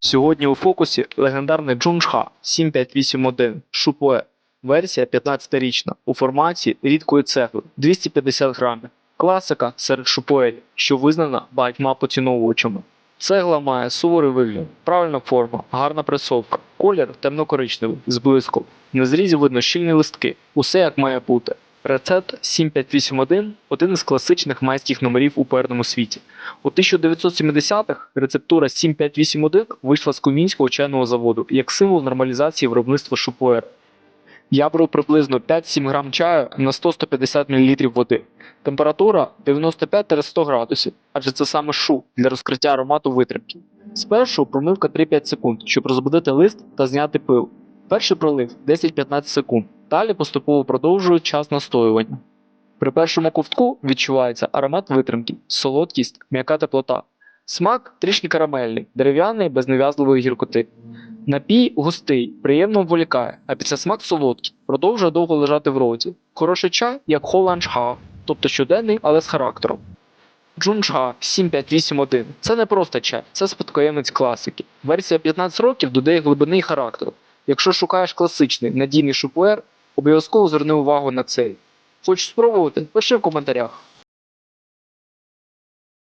Сьогодні у фокусі легендарний Джунжха 7581 Шупуе. Версія 15-річна у форматі рідкої цегли 250 грамів. Класика серед шупуелів, що визнана багатьма поціновувачами. Цегла має суворий вигляд, правильна форма, гарна пресовка, колір темно-коричневий, з. На зрізі видно щільні листки. Усе як має бути. Рецепт 7581 один із класичних майських номерів у перному світі. У 1970-х рецептура 7581 вийшла з Кумінського чайного заводу як символ нормалізації виробництва шупуер. Я беру приблизно 5-7 грам чаю на 100-150 мл води. Температура 95-100 градусів, адже це саме шу для розкриття аромату витримки. Спершу промивка 3-5 секунд, щоб розбудити лист та зняти пил. Перший пролив 10-15 секунд. Далі поступово продовжую час настоювання. При першому ковтку відчувається аромат витримки, солодкість, м'яка теплота. Смак трішки карамельний, дерев'яний, без нав'язливої гіркоти. Напій густий, приємно вволікає, а після смак солодкий, продовжує довго лежати в роті. Хороший чай, як холанчха, тобто щоденний, але з характером. Джунчха 7581 це не просто чай, це спадкоємець класики. Версія 15 років додає глибини і характеру. Якщо шукаєш класичний надійний шупуер, обов'язково зверни увагу на цей. Хочеш спробувати? Пиши в коментарях.